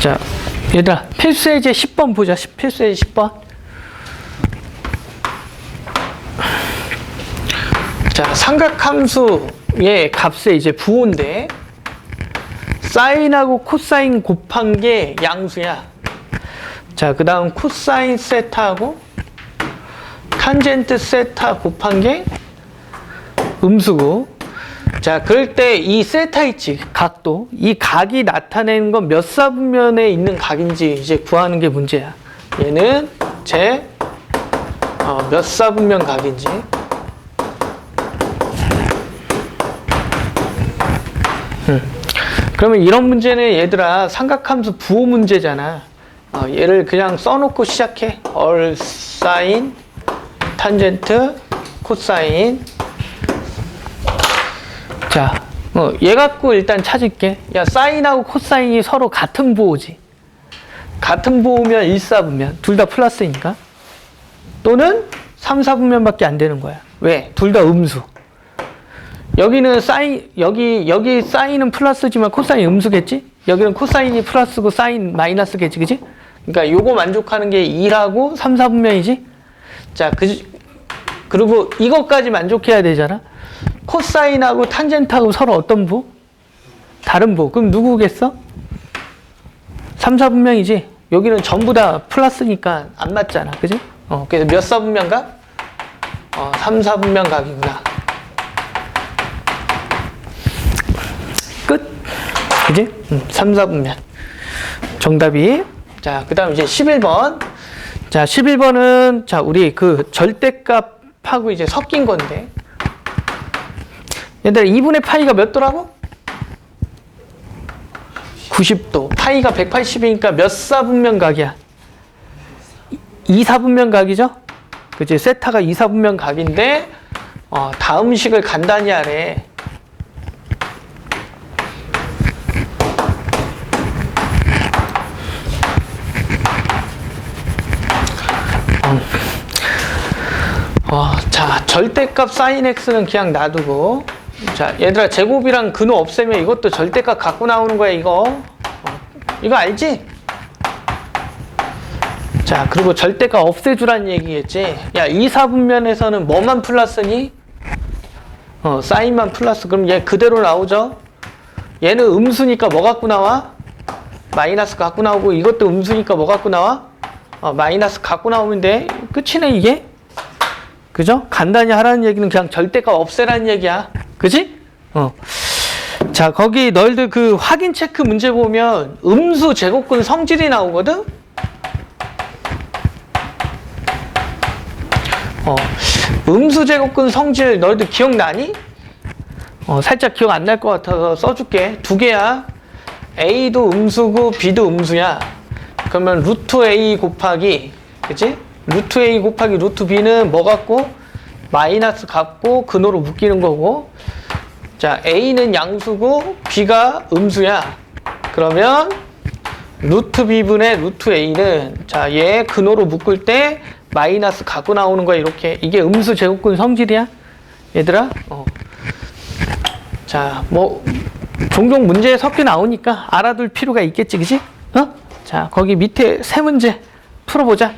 자, 얘들아, 필수예제 10번 보자. 필수예제 10번. 자, 삼각함수의 값의 이제 부호인데, 사인하고 코사인 곱한 게 양수야. 자, 그 다음 코사인 세타하고 탄젠트 세타 곱한 게 음수고, 자, 그럴 때 이 세타 있지, 각도. 이 각이 나타내는 건 몇 사분면에 있는 각인지 이제 구하는 게 문제야. 얘는 제, 어, 몇 사분면 각인지. 음. 그러면 이런 문제는 얘들아, 삼각함수 부호 문제잖아. 어, 얘를 그냥 써놓고 시작해. 얼 사인, 탄젠트, 코사인, 자, 어, 얘 갖고 일단 찾을게. 야, 사인하고 코사인이 서로 같은 부호지. 같은 부호면 1, 4분면. 둘 다 플러스니까. 또는 3, 4분면밖에 안 되는 거야. 왜? 둘 다 음수. 여기는 사인, 여기, 여기 사인은 플러스지만 코사인 음수겠지? 여기는 코사인이 플러스고 사인 마이너스겠지, 그지? 그러니까 요거 만족하는 게 2라고 3, 4분면이지? 자, 그, 그리고 이것까지 만족해야 되잖아? 코사인하고 탄젠트하고 서로 어떤 부? 다른 부. 그럼 누구겠어? 3, 4분명이지? 여기는 전부 다 플러스니까 안 맞잖아. 그지? 어, 그래서 몇 사분면 각? 어, 3, 4분면 각이구나. 끝. 그지? 음, 3, 4분면. 정답이. 자, 그 다음 이제 11번. 자, 11번은, 자, 우리 그 절대값하고 이제 섞인 건데. 얘들아 2분의 파이가 몇 도라고? 90도. 파이가 180이니까 몇 사분면 각이야? 2, 4분면 각이죠? 그치? 세타가 2, 4분면 각인데 어, 다음 식을 간단히 하래. 어, 자, 절대값 sin x는 그냥 놔두고 자, 얘들아 제곱이랑 근호 없애면 이것도 절대값 갖고 나오는 거야, 이거. 어, 이거 알지? 자, 그리고 절대값 없애주란 얘기겠지. 야, 2, 4분면에서는 뭐만 플러스니? 어, 사인만 플러스. 그럼 얘 그대로 나오죠? 얘는 음수니까 뭐 갖고 나와? 마이너스 갖고 나오고 이것도 음수니까 뭐 갖고 나와? 어, 마이너스 갖고 나오면 돼. 끝이네, 이게. 그죠? 간단히 하라는 얘기는 그냥 절대값 없애라는 얘기야. 그지? 어. 자, 거기 너희들 그 확인 체크 문제 보면 음수 제곱근 성질이 나오거든? 어. 음수 제곱근 성질 너희들 기억나니? 어, 살짝 기억 안 날 것 같아서 써줄게. 두 개야. A도 음수고 B도 음수야. 그러면 루트 A 곱하기, 그치? 루트 A 곱하기 루트 B는 뭐 같고? 마이너스 같고 근호로 묶이는 거고. 자 A는 양수고 B가 음수야. 그러면 루트 B분의 루트 A는 자얘 근호로 묶을 때 마이너스 갖고 나오는 거야 이렇게. 이게 음수 제곱근 성질이야? 얘들아? 어. 자뭐 종종 문제에 섞여 나오니까 알아둘 필요가 있겠지 그지? 어? 자 거기 밑에 세 문제 풀어보자